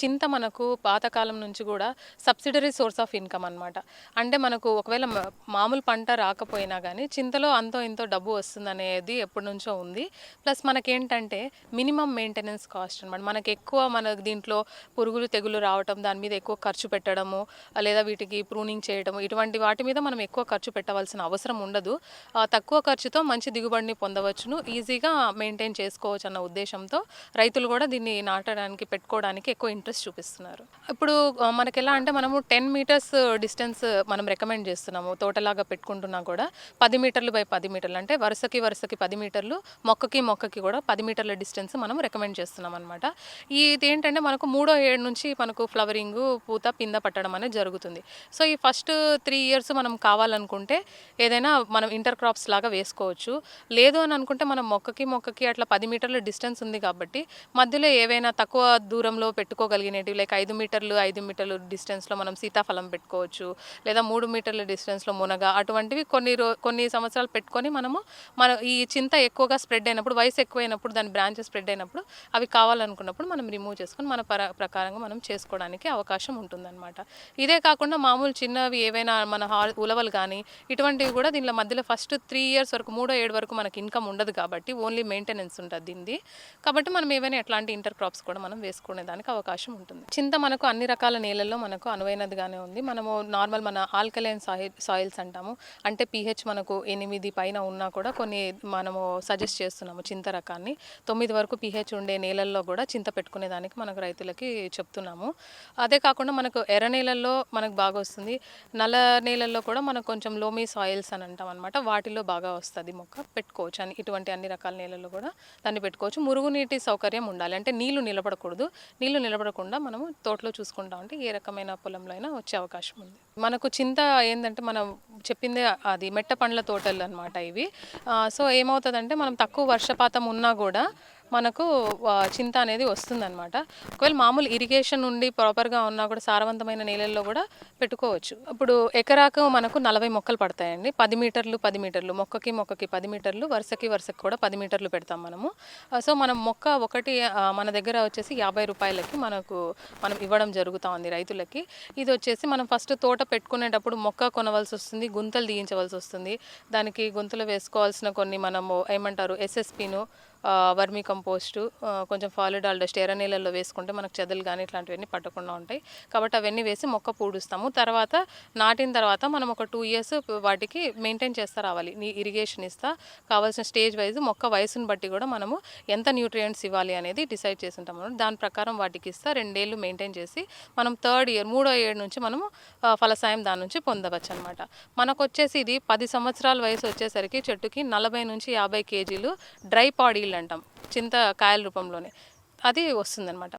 చింత మనకు పాతకాలం నుంచి కూడా సబ్సిడరీ సోర్స్ ఆఫ్ ఇన్కమ్ అన్నమాట. అంటే మనకు ఒకవేళ మామూలు పంట రాకపోయినా కానీ చింతలో అంతో ఇంతో డబ్బు వస్తుందనేది ఎప్పటి నుంచో ఉంది. ప్లస్ మనకేంటంటే మినిమం మెయింటెనెన్స్ కాస్ట్ అనమాట మనకు ఎక్కువ మన దీంట్లో పురుగులు తెగులు రావటం దాని మీద ఎక్కువ ఖర్చు పెట్టడము లేదా వీటికి ప్రూనింగ్ చేయడము ఇటువంటి వాటి మీద మనం ఎక్కువ ఖర్చు పెట్టవలసిన అవసరం ఉండదు. తక్కువ ఖర్చుతో మంచి దిగుబడిని పొందవచ్చును. ఈజీగా మెయింటైన్ చేసుకోవచ్చు అన్న ఉద్దేశంతో రైతులు కూడా దీన్ని నాటడానికి పెట్టుకోవడానికి ఎక్కువ ఇంట్రెస్ట్ చూపిస్తున్నారు. ఇప్పుడు మనకి ఎలా అంటే మనము టెన్ మీటర్స్ డిస్టెన్స్ మనం రికమెండ్ చేస్తున్నాము. తోటలాగా పెట్టుకుంటున్నా కూడా పది మీటర్లు బై పది మీటర్లు. అంటే వరుసకి వరుసకి పది మీటర్లు మొక్కకి మొక్కకి కూడా పది మీటర్ల డిస్టెన్స్ మనం రికమెండ్ చేస్తున్నాం అనమాట ఇది ఏంటంటే మనకు మూడో ఏడు నుంచి మనకు ఫ్లవరింగ్ పూత పింద పట్టడం అనేది జరుగుతుంది. సో ఈ ఫస్ట్ త్రీ ఇయర్స్ మనం కావాలనుకుంటే ఏదైనా మనం ఇంటర్ క్రాప్స్ లాగా వేసుకోవచ్చు. లేదు అని అనుకుంటే మనం మొక్కకి మొక్కకి అట్లా పది మీటర్ల డిస్టెన్స్ ఉంది కాబట్టి మధ్యలో ఏవైనా తక్కువ దూరంలో పెట్టుకోగలిగినవి లైక్ ఐదు మీటర్లు ఐదు మీటర్లు డిస్టెన్స్లో మనం సీతాఫలం పెట్టుకోవచ్చు లేదా మూడు మీటర్ల డిస్టెన్స్లో మునగ అటువంటివి కొన్ని రో కొన్ని సంవత్సరాలు పెట్టుకొని మనము మన ఈ చింత ఎక్కువగా స్ప్రెడ్ అయినప్పుడు వయసు ఎక్కువైనప్పుడు దాని బ్రాంచెస్ స్ప్రెడ్ అయినప్పుడు అవి కావాలనుకున్నప్పుడు మనం రిమూవ్ చేసుకొని మన ప్రకారంగా మనం చేసుకోవడానికి అవకాశం ఉంటుందన్నమాట. ఇదే కాకుండా మామూలు చిన్నవి ఏవైనా మన హాల్ ఉలవలు కానీ ఇటువంటివి కూడా దీనిలో మధ్యలో ఫస్ట్ త్రీ ఇయర్స్ వరకు మూడో ఏడు వరకు మనకి ఇన్కమ్ ఉండదు కాబట్టి ఓన్లీ మెయింటెనెన్స్ ఉంటుంది దీనిది. కాబట్టి మనం ఏవైనా ఎట్లాంటి ఇంటర్ క్రాప్స్ కూడా మనం వేసుకునే దానికి అవకాశం ఉంటుంది. చింత మనకు అన్ని రకాల నేలల్లో మనకు అనువైనదిగానే ఉంది. మనము నార్మల్ మన ఆల్కలైన్ సాయిల్ సాయిల్స్ అంటాము. అంటే పీహెచ్ మనకు ఎనిమిది పైన ఉన్నా కూడా కొన్ని మనము సజెస్ట్ చేస్తున్నాము చింత రకాన్ని. తొమ్మిది వరకు పీహెచ్ ఉండే నేలల్లో కూడా చింత పెట్టుకునే దానికి మనకు రైతులకి చెప్తున్నాము. అదే కాకుండా మనకు ఎర్ర నేలల్లో మనకు బాగా వస్తుంది. నల్ల నేలల్లో కూడా మనకు కొంచెం లోమీ సాయిల్స్ అని అంటాం అనమాట వాటిలో బాగా వస్తుంది మొక్క. పెట్టుకోవచ్చు. అని ఇటువంటి అన్ని రకాల నేలల్లో కూడా దాన్ని పెట్టుకోవచ్చు. మురుగునీటి సౌకర్యం ఉండాలి. అంటే నీళ్ళు నిలబడకూడదు. నీళ్ళు నిలబడకూడదు కాకుండా మనము తోటలో చూసుకుంటా ఉంటే ఏ రకమైన పొలంలో అయినా వచ్చే అవకాశం ఉంది. మనకు చింత ఏంటంటే మనం చెప్పిందే అది మెట్ట పండ్ల తోటలు అనమాట ఇవి సో ఏమవుతుందంటే మనం తక్కువ వర్షపాతం ఉన్నా కూడా మనకు చింత అనేది వస్తుందన్నమాట. ఒకవేళ మామూలు ఇరిగేషన్ ఉండి ప్రాపర్గా ఉన్నా కూడా సారవంతమైన నేలల్లో కూడా పెట్టుకోవచ్చు. ఇప్పుడు ఎకరాకు మనకు నలభై మొక్కలు పడతాయండి. పది మీటర్లు పది మీటర్లు మొక్కకి మొక్కకి పది మీటర్లు వరుసకి వరుసకి కూడా పది మీటర్లు పెడతాం మనము. సో మనం మొక్క ఒకటి మన దగ్గర వచ్చేసి యాభై రూపాయలకి మనకు మనం ఇవ్వడం జరుగుతూ ఉంది రైతులకి. ఇది వచ్చేసి మనం ఫస్ట్ తోట పెట్టుకునేటప్పుడు మొక్క కొనవలసి వస్తుంది గుంతలు తీయించవలసి వస్తుంది. దానికి గుంతలు వేసుకోవాల్సిన కొన్ని మనము ఏమంటారు ఎస్ఎస్పిను వర్మీ కంపోస్టు కొంచెం ఫాలిడాల్ డస్ట్ ఎర్ర నీళ్ళల్లో వేసుకుంటే మనకు చెదలు కానీ ఇట్లాంటివన్నీ పట్టకుండా ఉంటాయి. కాబట్టి అవన్నీ వేసి మొక్క పూడుస్తాము. తర్వాత నాటిన తర్వాత మనం ఒక టూ ఇయర్స్ వాటికి మెయింటైన్ చేస్తా రావాలి. నీ ఇరిగేషన్ ఇస్తా. కావాల్సిన స్టేజ్ వైజ్ మొక్క వయసును బట్టి కూడా మనము ఎంత న్యూట్రియంట్స్ ఇవ్వాలి అనేది డిసైడ్ చేసి ఉంటాం అనమాట దాని ప్రకారం వాటికి ఇస్తా. రెండేళ్ళు మెయింటైన్ చేసి మనం థర్డ్ ఇయర్ మూడో ఇయర్ నుంచి మనము ఫలసాయం దాని నుంచి పొందవచ్చు అనమాట మనకు వచ్చేసి ఇది పది సంవత్సరాల వయసు వచ్చేసరికి చెట్టుకి నలభై నుంచి యాభై కేజీలు డ్రై పాడీలు అంటాం. చింత కాయల రూపంలోనే. అది వస్తుందన్నమాట.